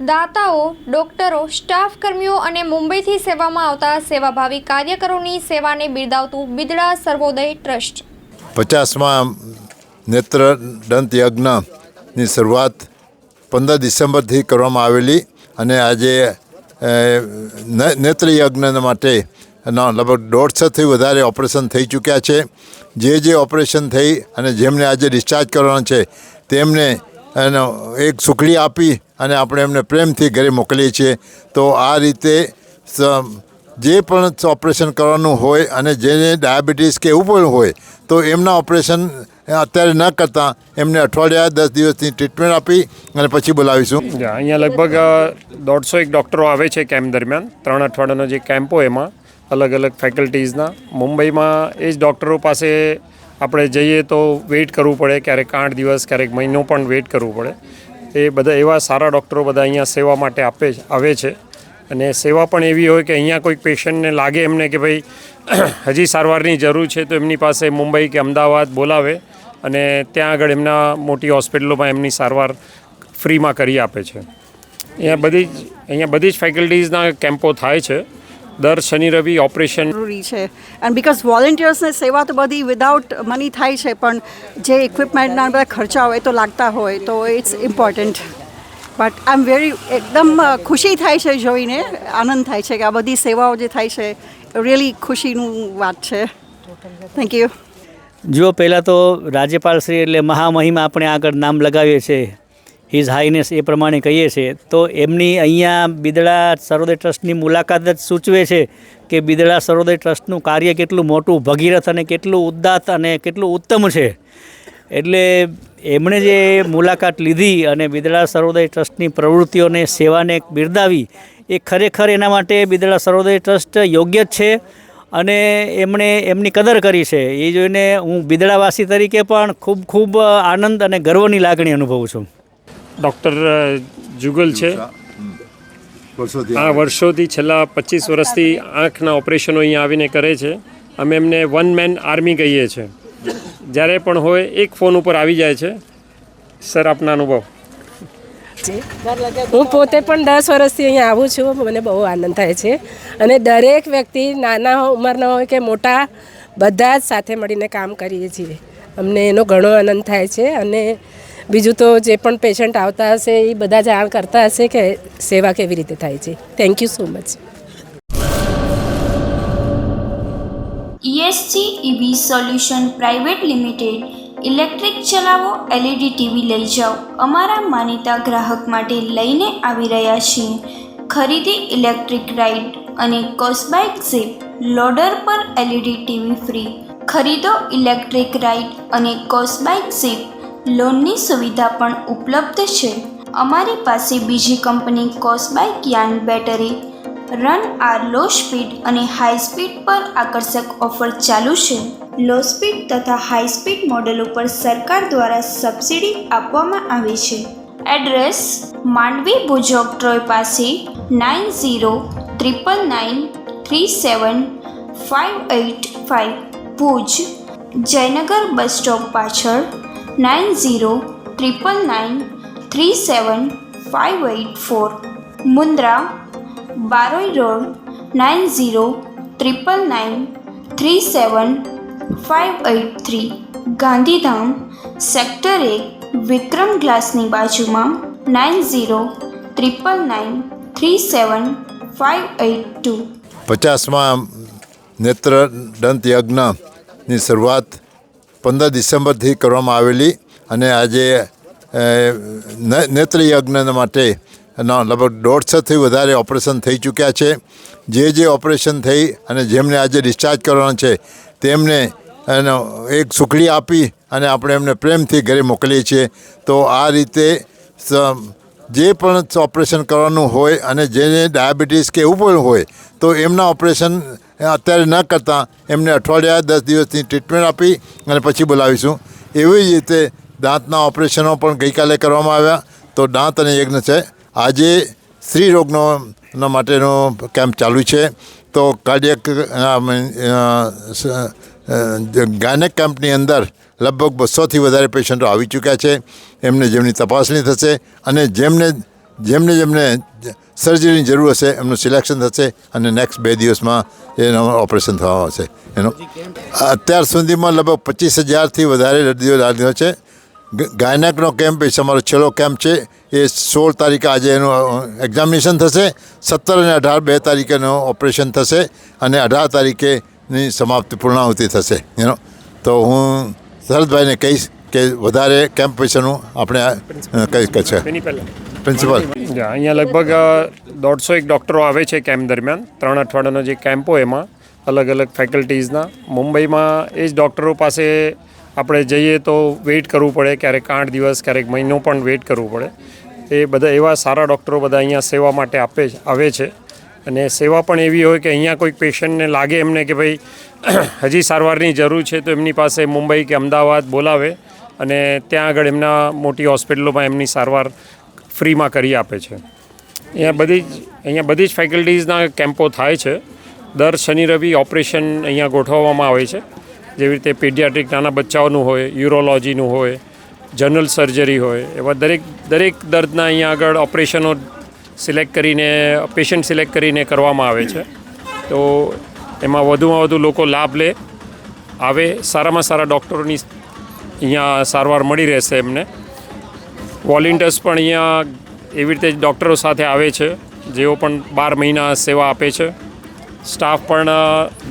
દાતાઓ, ડોક્ટરો સ્ટાફ કર્મીઓ અને મુંબઈથી સેવામાં આવતા સેવાભાવી કાર્યકરોની સેવાને બિરદાવતું બિદડા સર્વોદય ટ્રસ્ટ. પચાસમાં નેત્ર દંત યજ્ઞની શરૂઆત પંદર ડિસેમ્બરથી કરવામાં આવેલી અને આજે નેત્રયજ્ઞ નેત્ર યજ્ઞ માટે ના લગભગ દોઢસોથી વધારે ઓપરેશન થઈ ચૂક્યા છે. જે જે ઓપરેશન થઈ અને જેમને આજે ડિસ્ચાર્જ કરવાના છે, તેમને એનો એક સુખડી આપી અને આપણે એમને પ્રેમથી ઘરે મોકલીએ છીએ. તો આ રીતે જે પણ ઓપરેશન કરવાનું હોય અને જેને ડાયાબિટીસ કે એવું પણ હોય, તો એમના ઓપરેશન અત્યારે ન કરતાં, એમને અઠવાડિયા દસ દિવસની ટ્રીટમેન્ટ આપી અને પછી બોલાવીશું. અહીંયા લગભગ દોઢસો એક ડૉક્ટરો આવે છે કેમ્પ દરમિયાન. ત્રણ અઠવાડિયાનો જે કેમ્પ હોય એમાં અલગ અલગ ફેકલ્ટીઝના. મુંબઈમાં એ જ ડૉક્ટરો પાસે આપણે જઈએ તો વેઇટ કરવું પડે, ક્યારેક આઠ દિવસ, ક્યારેક મહિનો પણ વેઇટ કરવું પડે. એ બધા એવા સારા ડૉક્ટરો બધા અહીંયા સેવા માટે આપે આવે છે. અને સેવા પણ એવી હોય કે અહીંયા કોઈક પેશન્ટને લાગે એમને કે ભાઈ, હજી સારવારની જરૂર છે, તો એમની પાસે મુંબઈ કે અમદાવાદ બોલાવે અને ત્યાં આગળ એમના મોટી હોસ્પિટલોમાં એમની સારવાર ફ્રીમાં કરી આપે છે. અહીંયા બધી જ, અહીંયા બધી જ ફેકલ્ટીઝના કેમ્પો થાય છે. દર શનિ રવિ ઓપરેશન જરૂરી છે. એન્ડ બીકોઝ વોલેન્ટિયર્સને સેવા તો બધી વિધાઉટ મની થાય છે પણ જે ઇક્વિપમેન્ટના બધા ખર્ચા હોય તો લાગતા હોય તો it's important but I am very એકદમ ખુશી થાય છે જોઈને આનંદ થાય છે કે આ બધી સેવાઓ જે થાય છે રિયલી ખુશીનું વાત છે. થેન્ક યુ જો પહેલાં તો રાજ્યપાલ શ્રી એટલે મહામહિમા આપણે આગળ નામ લગાવીએ છીએ. હિઝ હાઈનેસ એ પ્રમાણે કહીએ છીએ તો એમની અહીંયા બિદડા સરોદય ટ્રસ્ટની મુલાકાત જ સૂચવે છે કે બિદડા સરોદય ટ્રસ્ટનું કાર્ય કેટલું મોટું, ભગીરથ અને કેટલું ઉદ્દાત અને કેટલું ઉત્તમ છે. એટલે એમણે જે મુલાકાત લીધી અને બિદડા સરોદય ટ્રસ્ટની પ્રવૃત્તિઓને સેવાને બિરદાવી, એ ખરેખર એના માટે બિદડા સરોદય ટ્રસ્ટ યોગ્ય જ છે અને એમણે એમની કદર કરી છે. એ જોઈને હું બિદડાવાસી તરીકે પણ ખૂબ ખૂબ આનંદ અને ગર્વની લાગણી અનુભવું છું. ડૉક્ટર જુગલ છે. આ વર્ષોથી છેલ્લા પચીસ વર્ષથી આંખના ઓપરેશનો અહીંયા આવીને કરે છે. અમે એમને વન મેન આર્મી કહીએ છીએ જ્યારે પણ હોય એક ફોન ઉપર આવી જાય છે. સર આપના અનુભવ? હું પોતે પણ દસ વર્ષથી અહીંયા આવું છું. મને બહુ આનંદ થાય છે. અને દરેક વ્યક્તિ નાના ઉંમરના હોય કે મોટા બધા જ સાથે મળીને કામ કરીએ છીએ. અમને એનો ઘણો આનંદ થાય છે. અને બીજું તો જે પણ પેશન્ટ આવતા હશે એ બધા જાણ કરતા હશે કે સેવા કેવી રીતે થાય છે. Thank you so much E S C E V solution private limited electric ચલાવો એલઈડી ટીવી લઈ જાઓ. અમારા માનીતા ગ્રાહક માટે લઈને આવી રહ્યા છીએ. ખરીદી ઇલેક્ટ્રિક રાઇડ અને કોસ્બાઇક ઝીપ લોડર પર એલઈડી ટીવી ફ્રી ખરીદો ઇલેક્ટ્રિક રાઇડ અને કોસ્બાઇક ઝીપ લોનની સુવિધા પણ ઉપલબ્ધ છે. અમારી પાસે બીજી કંપની કોસબાય યાન બેટરી, રન આર લો સ્પીડ અને હાઈ સ્પીડ પર આકર્ષક ઓફર ચાલુ છે. લો સ્પીડ તથા હાઈ સ્પીડ મોડેલ ઉપર સરકાર દ્વારા સબસિડી આપવામાં આવે છે. એડ્રેસ માંડવી ભુજોગ ટ્રોય પાસે nine zero triple nine three seven five eight five, Bhuj, Jaynagar bus stop પાછળ nine zero triple nine three seven five eight four Mundra Baroi road nine zero triple nine three seven five eight three Gandhidham sector એક વિક્રમ ગ્લાસની બાજુમાં nine zero triple nine three seven five eight two. પચાસમાં નેત્ર દંત યજ્ઞની શરૂઆત પંદર ડિસેમ્બરથી કરવામાં આવેલી અને આજે નેત્ર યજ્ઞ માટે લગભગ દોઢસોથી વધારે ઓપરેશન થઈ ચૂક્યા છે. જે જે ઓપરેશન થઈ અને જેમને આજે ડિસ્ચાર્જ કરવાના છે, તેમને એનો એક સુખડી આપી અને આપણે એમને પ્રેમથી ઘરે મોકલીએ છીએ. તો આ રીતે જે પણ ઓપરેશન કરવાનું હોય અને જેને ડાયાબિટીસ કે એવું પણ હોય, તો એમના ઓપરેશન અત્યારે ન કરતાં, એમને અઠવાડિયા દસ દિવસની ટ્રીટમેન્ટ આપી અને પછી બોલાવીશું. એવી જ રીતે દાંતના ઓપરેશનો પણ ગઈકાલે કરવામાં આવ્યા, તો દાંત અને યજ્ઞ છે. આજે સ્ત્રી રોગનો માટેનો કેમ્પ ચાલુ છે. તો કાર્ડિયક ગાયનેક કેમ્પની અંદર લગભગ બસોથી વધારે પેશન્ટો આવી ચૂક્યા છે, એમને જેમની તપાસણી થશે અને જેમને જેમને જેમને સર્જરીની જરૂર હશે, એમનું સિલેક્શન થશે અને નેક્સ્ટ બે દિવસમાં એનું ઓપરેશન થવા આવશે. એનું અત્યાર સુધીમાં લગભગ પચીસ હજારથી વધારે દર્દીઓ દાદીઓ છે. ગાયનેકનો કેમ્પ એ અમારો છેલ્લો કેમ્પ છે. એ સોળ તારીખે આજે એનું એક્ઝામિનેશન થશે. સત્તર અને અઢાર બે તારીખેનું ઓપરેશન થશે અને અઢાર તારીખેની સમાપ્તિ પૂર્ણાહુતિ થશે એનો તો હું શરદભાઈને કહીશ કે વધારે કેમ્પ વિશેનું આપણે કહી છે? પ્રિન્સિપલ અહીંયા લગભગ દોઢસો એક ડૉક્ટરો આવે છે કેમ્પ દરમિયાન. ત્રણ અઠવાડિયાનો જે કેમ્પ હોય એમાં અલગ અલગ ફેકલ્ટીઝના. મુંબઈમાં એ જ ડૉક્ટરો પાસે આપણે જઈએ તો વેઇટ કરવું પડે ક્યારેક આઠ દિવસ ક્યારેક મહિનો પણ વેઇટ કરવું પડે. એ બધા એવા સારા ડૉક્ટરો બધા અહીંયા સેવા માટે આપે આવે છે. અને સેવા પણ એવી હોય કે અહીંયા કોઈક પેશન્ટને લાગે એમને કે ભાઈ, હજી સારવારની જરૂર છે, તો એમની પાસે મુંબઈ કે અમદાવાદ બોલાવે અને ત્યાં આગળ એમના મોટી હોસ્પિટલોમાં એમની સારવાર ફ્રીમાં કરી આપે છે. અહીંયા બધી જ, અહીંયા બધી જ ફેકલ્ટીઝના કેમ્પો થાય છે. દર શનિ રવિ ઓપરેશન અહીંયા ગોઠવવામાં આવે છે. જેવી રીતે પીડિયાટ્રિક નાના બચ્ચાઓનું હોય, યુરોલોજીનું હોય, જનરલ સર્જરી હોય, એવા દરેક દરેક દર્દના અહીંયા આગળ ઓપરેશનો સિલેક્ટ કરીને, પેશન્ટ સિલેક્ટ કરીને કરવામાં આવે છે. તો એમાં વધુમાં વધુ લોકો લાભ લે. આવે, સારામાં સારા ડૉક્ટરોની અહીંયા સારવાર મળી રહેશે એમને. વોલેન્ટિયર્સ પણ અહીંયા એવી રીતે ડૉક્ટરો સાથે આવે છે, જેઓ પણ બાર મહિના સેવા આપે છે. સ્ટાફ પણ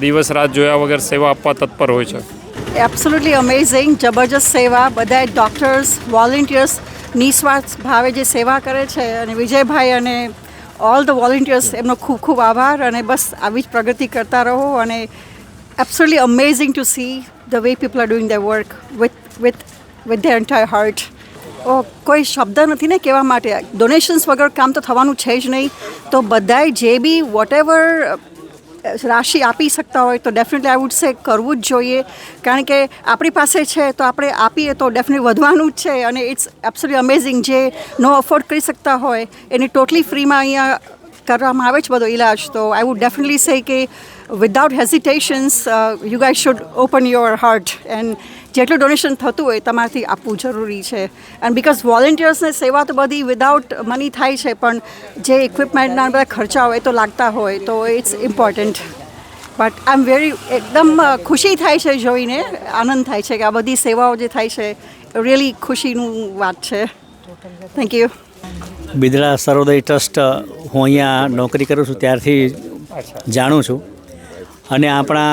દિવસ રાત જોયા વગર સેવા આપવા તત્પર હોય છે. એબ્સોલ્યુટલી અમેઝિંગ જબરજસ્ત સેવા બધા ડૉક્ટર્સ વોલેન્ટિયર્સ નિસ્વાર્થ ભાવે જે સેવા કરે છે અને વિજયભાઈ અને ઓલ ધ વોલેન્ટિયર્સ એમનો ખૂબ ખૂબ આભાર અને બસ આવી જ પ્રગતિ કરતા રહો અને absolutely amazing to see the way people are doing the work with with with the entire heart ઓ, કોઈ શબ્દ નથી ને કહેવા માટે. ડોનેશન્સ વગર કામ તો થવાનું છે જ નહીં. તો બધાય જે બી વોટ એવર રાશિ આપી શકતા હોય તો ડેફિનેટલી આઈ વુડ સે કરવું જ જોઈએ. કારણ કે આપણી પાસે છે તો આપણે આપીએ તો ડેફિનેટલી વધવાનું જ છે અને ઇટ્સ એબ્સોલ્યુટલી અમેઝિંગ જે નો અફોર્ડ કરી શકતા હોય એને ટોટલી ફ્રીમાં અહીંયા કરવામાં આવે છે બધો ઇલાજ તો આઈ વુડ ડેફિનેટલી સે કે without hesitations you guys should open your heart and જેટલું ડોનેશન થતું હોય તમારાથી આપવું જરૂરી છે. એન્ડ બિકોઝ વોલેન્ટિયર્સને સેવા તો બધી વિદાઉટ મની થાય છે, પણ જે ઇક્વિપમેન્ટના બધા ખર્ચા હોય તો લાગતા હોય, તો it's important but I am very એકદમ ખુશી થાય છે જોઈને, આનંદ થાય છે કે આ બધી સેવાઓ જે થાય છે રિયલી ખુશીનું વાત છે. Thank you Bidada Sarvodaya trust હું અહીંયા નોકરી કરું છું, ત્યારથી જાણું છું. અને આપણા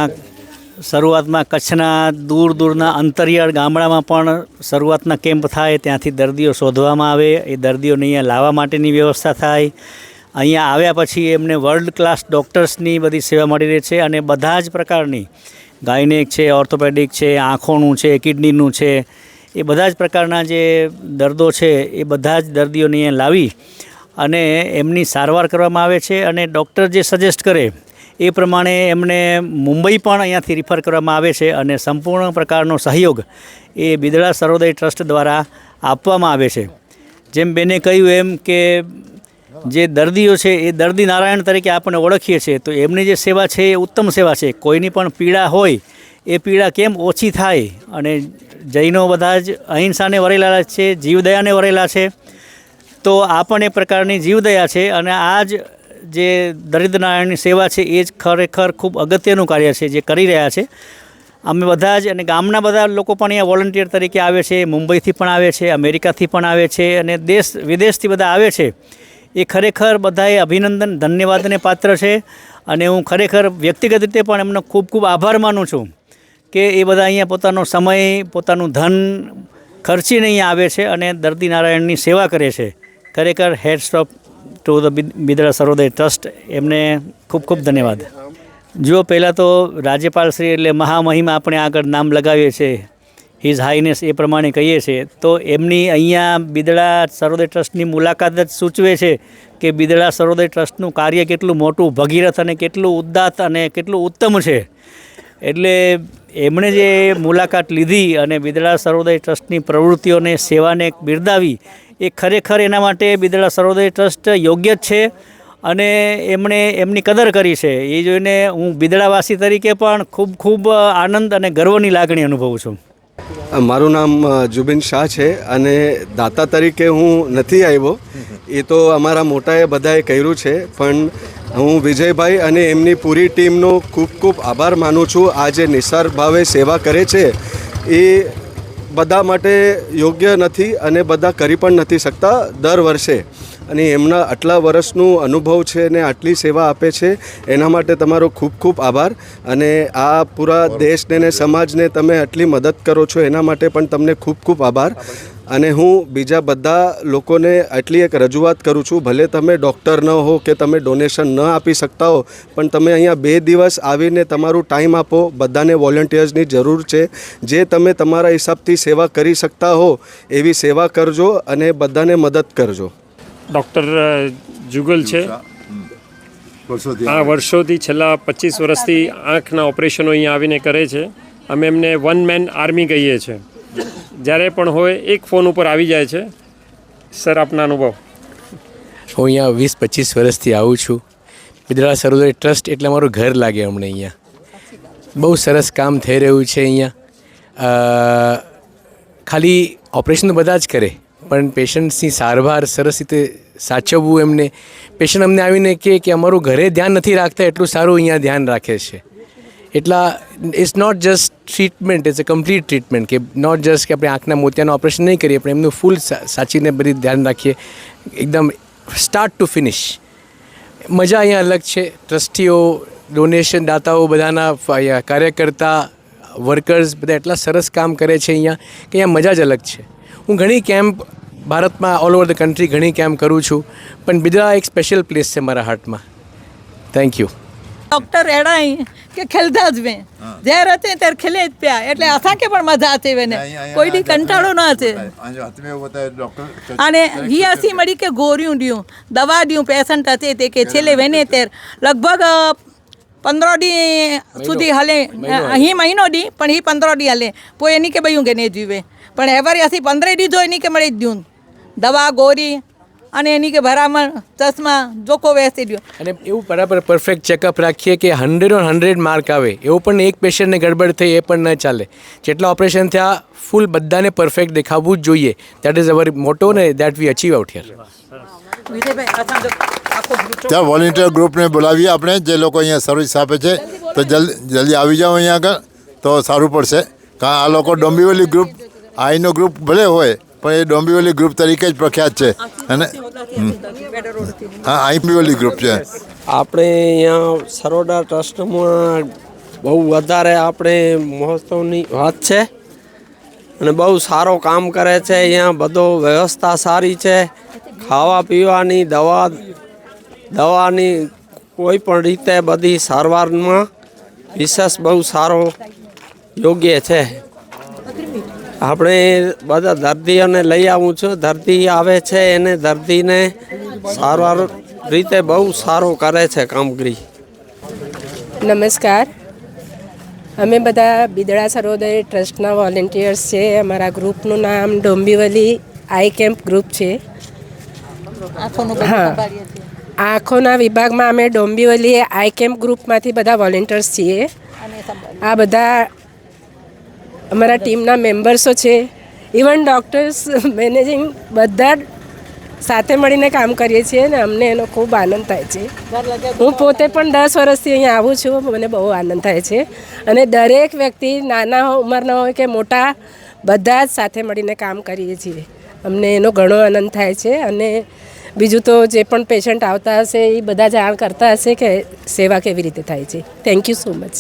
શરૂઆતમાં કચ્છના દૂર દૂરના અંતરિયાળ ગામડામાં પણ શરૂઆતના કેમ્પ થાય, ત્યાંથી દર્દીઓ શોધવામાં આવે, એ દર્દીઓને અહીંયા લાવવા માટેની વ્યવસ્થા થાય. અહીંયા આવ્યા પછી એમને વર્લ્ડ ક્લાસ ડૉક્ટર્સની બધી સેવા મળી રહે છે અને બધા જ પ્રકારની ગાયનેક છે ઓર્થોપેડિક છે, આંખોનું છે કિડનીનું છે, એ બધા જ પ્રકારના જે દર્દો છે એ બધા જ દર્દીઓને અહીંયા લાવી અને એમની સારવાર કરવામાં આવે છે અને ડૉક્ટર જે સજેસ્ટ કરે એ પ્રમાણે એમને મુંબઈ પણ અહીંયાથી રિફર કરવામાં આવે છે અને સંપૂર્ણ પ્રકારનો સહયોગ એ બિદડા સર્વોદય ટ્રસ્ટ દ્વારા આપવામાં આવે છે. જેમ બેને કહ્યું એમ કે જે દર્દીઓ છે એ દર્દી નારાયણ તરીકે આપણે ઓળખીએ છીએ, તો એમની જે સેવા છે એ ઉત્તમ સેવા છે. કોઈની પણ પીડા હોય, એ પીડા કેમ ઓછી થાય? અને જૈનો બધા જ અહિંસાને વરેલા છે, જીવદયાને વરેલા છે, તો આ પણ એ પ્રકારની જીવદયા છે અને આ જ જે દરિદ્ર નારાયણની સેવા છે, એ જ ખરેખર ખૂબ અગત્યનું કાર્ય છે, જે કરી રહ્યા છે. અમે બધા જ અને ગામના બધા લોકો પણ અહીંયા વોલન્ટિયર તરીકે આવે છે, મુંબઈથી પણ આવે છે, અમેરિકાથી પણ આવે છે અને દેશ, વિદેશથી બધા આવે છે. એ ખરેખર બધાએ અભિનંદન, ધન્યવાદને પાત્ર છે અને હું ખરેખર વ્યક્તિગત રીતે પણ એમનો ખૂબ ખૂબ આભાર માનું છું કે એ બધા અહીંયા પોતાનો સમય, પોતાનું ધન ખર્ચીને અહીંયા આવે છે અને દર્દી નારાયણની સેવા કરે છે. ખરેખર hats stop to the Bidada Sarvodaya trust એમને ખૂબ ખૂબ ધન્યવાદ. જુઓ, પહેલાં તો રાજ્યપાલ શ્રી એટલે મહામહિમા આપણે આગળ નામ લગાવીએ છીએ. હિઝ હાઈનેસ એ પ્રમાણે કહીએ છીએ. તો એમની અહીંયા બિદડા સર્વોદય ટ્રસ્ટની મુલાકાત જ સૂચવે છે કે બિદડા સર્વોદય ટ્રસ્ટનું કાર્ય કેટલું મોટું, ભગીરથ અને કેટલું ઉદ્દાત અને કેટલું ઉત્તમ છે. એટલે એમણે જે મુલાકાત લીધી અને બિદડા સર્વોદય ટ્રસ્ટની પ્રવૃત્તિઓને, સેવાને બિરદાવી, એ ખરેખર એના માટે બિદડા સર્વોદય ટ્રસ્ટ યોગ્ય જ છે. અને એમણે એમની કદર કરી છે. એ જોઈને હું બિદડાવાસી તરીકે પણ ખૂબ ખૂબ આનંદ અને ગર્વની લાગણી અનુભવું છું. મારું નામ જુબિન શાહ છે અને દાતા તરીકે હું નથી આવ્યો. એ તો અમારા મોટાએ બધાએ કર્યું છે, પણ હું વિજયભાઈ અને એમની પૂરી ટીમનો ખૂબ ખૂબ આભાર માનું છું. આ જે નિસાર ભાવે સેવા કરે છે, એ બધા માટે યોગ્ય નથી અને બધા કરી પણ નથી શકતા દર વર્ષે. અને એમના આટલા વર્ષનું અનુભવ છે અને આટલી સેવા આપે છે, એના માટે તમારો ખૂબ ખૂબ આભાર. અને આ પૂરા દેશને ને સમાજને તમે આટલી મદદ કરો છો, એના માટે પણ તમને ખૂબ ખૂબ આભાર. અને હું બીજા બધા લોકોને આટલી એક રજૂઆત કરું છું, ભલે તમે ડૉક્ટર ન હો કે તમે ડોનેશન ન આપી શકતા હો, પણ તમે અહીંયા બે દિવસ આવીને તમારું ટાઈમ આપો, બધાને વોલેન્ટિયર્સની જરૂર છે. જે તમે તમારા હિસાબથી સેવા કરી શકતા હો, એવી સેવા કરજો અને બધાને મદદ કરજો. ડૉક્ટર જુગલ છે. આ વર્ષોથી છેલ્લા પચીસ વર્ષથી આંખના ઓપરેશનો અહીંયા આવીને કરે છે. અમે એમને વન મેન આર્મી કહીએ છીએ જ્યારે પણ હોય એક ફોન ઉપર આવી જાય છે. સર આપના અનુભવ? હું અહીંયા વીસ પચીસ વર્ષથી આવું છું. બિદરા સરોદય ટ્રસ્ટ એટલે મારું ઘર લાગે અમને અહીંયા. બહુ સરસ કામ થઈ રહ્યું છે અહીંયા. ખાલી ઓપરેશન બધા જ કરે. પણ પેશન્ટ્સની સારવાર સરસ રીતે સાચવવું એમને. પેશન્ટ અમને આવીને કહે કે અમારું ઘરે ધ્યાન નથી રાખતા, એટલું સારું અહીંયા ધ્યાન રાખે છે. એટલા it's not just treatment it's a complete treatment કે નોટ જસ્ટ કે આપણે આંખના મોતિયાનું ઓપરેશન નહીં કરીએ, પણ એમનું ફૂલ સાચીને બધી ધ્યાન રાખીએ. એકદમ સ્ટાર્ટ ટુ ફિનિશ મજા અહીંયા અલગ છે. ટ્રસ્ટીઓ ડોનેશન દાતાઓ બધાના કાર્યકર્તા વર્કર્સ બધા એટલા સરસ કામ કરે છે અહીંયા કે અહીંયા મજા જ અલગ છે. હું ઘણી કેમ્પ ભારતમાં ઓલ ઓવર ધ કન્ટ્રી ઘણી કેમ્પ કરું છું પણ બીજા એક સ્પેશિયલ પ્લેસ છે મારા હાર્ટમાં થેન્ક યુ ડોક્ટર એડા કે ખેલતા જ મેં. જ્યારે હતી ત્યારે ખેલે જ પ્યા. એટલે અસાંકે પણ મજા હતી એને કોઈ દી કંટાળો ન હતી અને ઘીયાસી મળી કે ગોરિયું ડ્યું દવા ડ્યું પેશન્ટ હતી તે કે છેલ્લે વેને ત્યારે. લગભગ પંદર દી સુધી હલે. અહીં મહિનો દી પણ એ પંદર દી હલે. પોઈ એની કે ભાઈ હું કે જીવે. પણ એવરી અહીંથી પંદરે દીધો એની કે મળી જ દઉં દવા ગોરી અને એની કે ભરામણ ચશ્મા જોકો વેસી દો અને એવું બરાબર પરફેક્ટ ચેકઅપ રાખીએ કે હંડ્રેડ ઓન હંડ્રેડ માર્ક આવે. એવું પણ એક પેશન્ટને ગડબડ થઈ એ પણ ન ચાલે. જેટલા ઓપરેશન થયા ફૂલ બધાને પરફેક્ટ દેખાવું જ જોઈએ. દેટ ઇઝ અવર મોટો ને that we achieve out here ત્યાં વોલેન્ટિયર ગ્રુપને બોલાવીએ આપણે. જે લોકો અહીંયા સર્વિસ આપે છે તો જલ્દી જલ્દી આવી જાઓ અહીંયા આગળ તો સારું પડશે. કારણ આ લોકો ડોંબીવલી ગ્રુપ આઈનો ગ્રુપ ભલે હોય પણ એ ડોંબીવલી ગ્રુપ તરીકે જ પ્રખ્યાત છે. અને હા આઈબીવલી ગ્રુપ છે. આપણે અહીંયા સરોડા ટ્રસ્ટમાં બહુ વધારે આપણે મહોત્સવની વાત છે અને બહુ સારો કામ કરે છે. અહીંયા બધો વ્યવસ્થા સારી છે. ખાવા પીવાની દવા દવાની કોઈ પણ રીતે બધી સારવારમાં વિશેષ બહુ સારો યોગ્ય છે. આપણે બધા દર્દીઓને લઈ આવું છું. દર્દી આવે છે એને દર્દીને સારવાર રીતે બહુ સારો કરે છે કામગીરી. નમસ્કાર. અમે બધા બિદડા સર્વોદય ટ્રસ્ટના વોલેન્ટિયર્સ છે. અમારા ગ્રુપનું નામ ડોંબીવલી આઈ કેમ્પ ગ્રુપ છે. હા. આંખોના વિભાગમાં અમે ડોંબીવલી આઈ કેમ્પ ગ્રુપમાંથી બધા વોલેન્ટિયર્સ છીએ. આ બધા અમારા ટીમના મેમ્બર્સો છે. ઇવન ડૉક્ટર્સ મેનેજિંગ બધા જ સાથે મળીને કામ કરીએ છીએ અને અમને એનો ખૂબ આનંદ થાય છે. હું પોતે પણ દસ વર્ષથી અહીંયા આવું છું મને બહુ આનંદ થાય છે. અને દરેક વ્યક્તિ નાના ઉંમરના હોય કે મોટા બધા જ સાથે મળીને કામ કરીએ છીએ. અમને એનો ઘણો આનંદ થાય છે અને બીજું તો જે પણ પેશન્ટ આવતા હશે એ બધા જાણ કરતા હશે કે સેવા કેવી રીતે થાય છે. Thank you so much